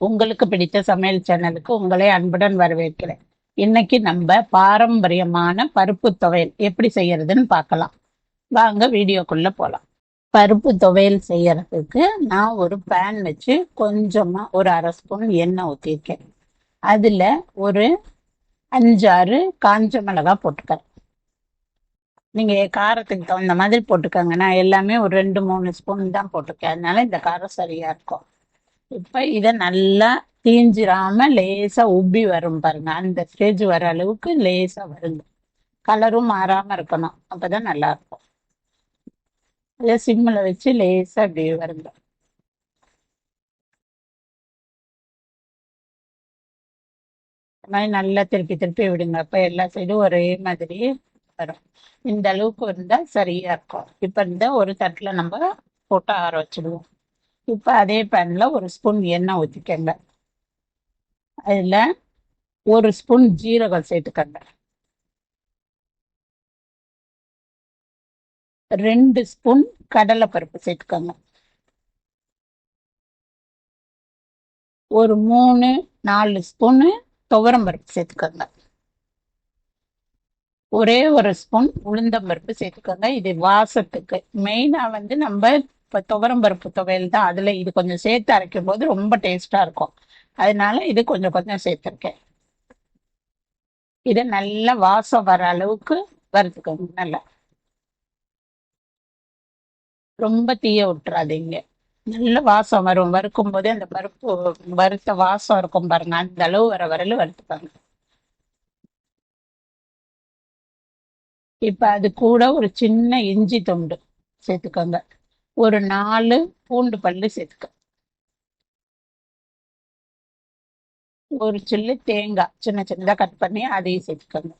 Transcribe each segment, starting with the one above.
உங்களுக்கு பிடித்த சமையல் சேனலுக்கு உங்களை அன்புடன் வரவேற்கிறேன். இன்னைக்கு நம்ம பாரம்பரியமான பருப்பு துவையல் எப்படி செய்யறதுன்னு பார்க்கலாம். வாங்க வீடியோக்குள்ள போகலாம் பருப்பு துவையல் செய்யறதுக்கு நான் ஒரு பேன் வச்சு கொஞ்சமா ஒரு அரை ஸ்பூன் எண்ணெய் ஊற்றிருக்கேன் அதுல ஒரு அஞ்சாறு காஞ்ச மிளகா போட்டுக்கிறேன். நீங்க காரத்துக்கு தகுந்த மாதிரி போட்டுக்கோங்க. நான் எல்லாமே ஒரு ரெண்டு மூணு ஸ்பூன் தான் போட்டிருக்கேன். அதனால இந்த காரம் சரியா இருக்கும். இப்ப இத நல்லா தீஞ்சிராம லேசா உப்பி வரும் பாருங்க. அந்த ஸ்டேஜ் வர அளவுக்கு லேசா வருங்க. கலரும் மாறாம இருக்கணும். அப்பதான் நல்லா இருக்கும் அதே சிம்மில் வச்சு லேசா அப்படி வருங்க. இந்த மாதிரி நல்லா திருப்பி திருப்பி விடுங்க. அப்போ எல்லா சைடும் ஒரே மாதிரி வரும். இந்த அளவுக்கு இருந்தா சரியா இருக்கும். இப்ப இந்த ஒரு தட்டுல நம்ம போட்டு ஆற வச்சிடுவோம். இப்போ அதே பேன்ல ஒரு ஸ்பூன் எண்ணெய் ஊற்றிக்கங்க அதுல ஒரு ஸ்பூன் ஜீரகம் சேர்த்துக்கங்க. ரெண்டு ஸ்பூன் கடலை பருப்பு சேர்த்துக்கோங்க. ஒரு மூணு நாலு ஸ்பூனு துவரம் பருப்பு சேர்த்துக்கோங்க. ஒரே ஒரு ஸ்பூன் உளுந்தம்பருப்பு சேர்த்துக்கோங்க. இது வாசத்துக்கு மெயினா வந்து நம்ம இப்போ துவரம் பருப்பு துவையல் தான். அதுல இது கொஞ்சம் சேர்த்து அரைக்கும் போது ரொம்ப டேஸ்டா இருக்கும். அதனால இது கொஞ்சம் கொஞ்சம் சேர்த்துருக்கேன். இதை நல்லா வாசம் வர அளவுக்கு வறுத்துக்கோங்க நல்லா. ரொம்ப தீய விட்டுறாதீங்க நல்ல வாசம் வரும். வறுக்கும் போதே அந்த பருப்பு வறுத்த வாசம் இருக்கும் பாருங்க. அந்த அளவு வர வரல வறுத்துப்பாங்க இப்ப அது கூட ஒரு சின்ன இஞ்சி துண்டு சேர்த்துக்கோங்க. ஒரு நாலு பூண்டு பல்லு சேர்த்துக்க. ஒரு சில்லு தேங்காய் சின்ன சின்னதாக கட் பண்ணி அதையும் சேர்த்துக்கோங்க.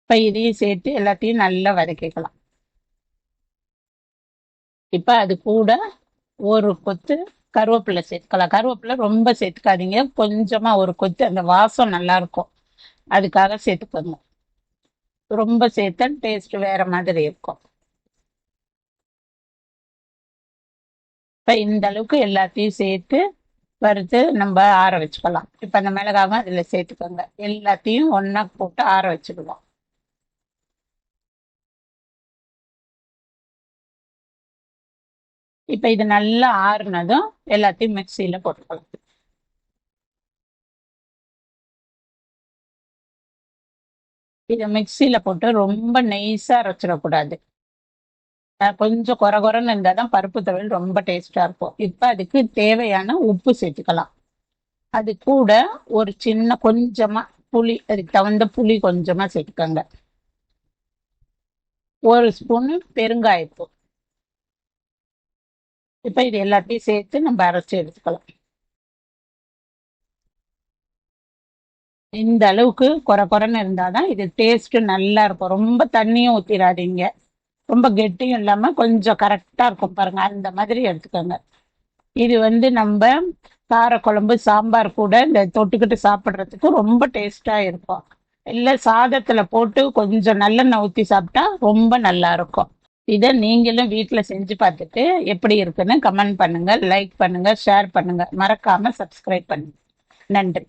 இப்போ இதையும் சேர்த்து எல்லாத்தையும் நல்லா வதக்கிக்கலாம். இப்போ அது கூட ஒரு கொத்து கருவேப்பிலை சேர்த்துக்கலாம். கருவேப்பிலை ரொம்ப சேர்த்துக்காதீங்க. கொஞ்சமா ஒரு கொத்து அந்த வாசம் நல்லா இருக்கும் அதுக்காக சேர்த்துக்கோங்க. ரொம்ப சேர்த்தா டேஸ்ட் வேற மாதிரி இருக்கும். இப்ப இந்த அளவுக்கு எல்லாத்தையும் சேர்த்து வறுத்து நம்ம ஆற வச்சுக்கலாம். இப்ப அந்த மிளகாவும் அதுல சேர்த்துக்கோங்க. எல்லாத்தையும் ஒன்னா போட்டு ஆற வச்சுடுவோம் இப்ப இது நல்லா ஆறுனதும் எல்லாத்தையும் மிக்சியில் போட்டுக்கலாம். இதை மிக்சியில் போட்டு ரொம்ப நெய்ஸா அரைச்சிடக்கூடாது. கொஞ்சம் குறை குறைன்னு இருந்தால் தான் பருப்பு துவையல் ரொம்ப டேஸ்டா இருக்கும். இப்போ அதுக்கு தேவையான உப்பு சேர்த்துக்கலாம். அது கூட ஒரு சின்ன கொஞ்சமா புளி அதுக்கு தகுந்த புளி கொஞ்சமா சேர்த்துக்கோங்க. ஒரு ஸ்பூனு பெருங்காயப்பூ இப்போ இது எல்லாத்தையும் சேர்த்து நம்ம அரைச்சி எடுத்துக்கலாம். இந்த அளவுக்கு குறை குறைன்னு இருந்தாதான் இது டேஸ்ட் நல்லா இருக்கும். ரொம்ப தண்ணியும் ஊற்றிடாதீங்க ரொம்ப கெட்டியும் இல்லாமல் கொஞ்சம் கரெக்டாக இருக்கும் பாருங்க. அந்த மாதிரி எடுத்துக்கோங்க. இது வந்து நம்ம காரக்குழம்பு சாம்பார் கூட இந்த தொட்டுக்கிட்டு சாப்பிட்றதுக்கு ரொம்ப டேஸ்ட்டாக இருக்கும். இல்லை சாதத்தில் போட்டு கொஞ்சம் நல்லெண்ணெய் ஊற்றி சாப்பிட்டா ரொம்ப நல்லா இருக்கும். இதை நீங்களும் வீட்டில் செஞ்சு பார்த்துட்டு எப்படி இருக்குன்னு கமெண்ட் பண்ணுங்கள் லைக் பண்ணுங்கள் ஷேர் பண்ணுங்கள் மறக்காமல் சப்ஸ்கிரைப் பண்ணுங்கள் நன்றி.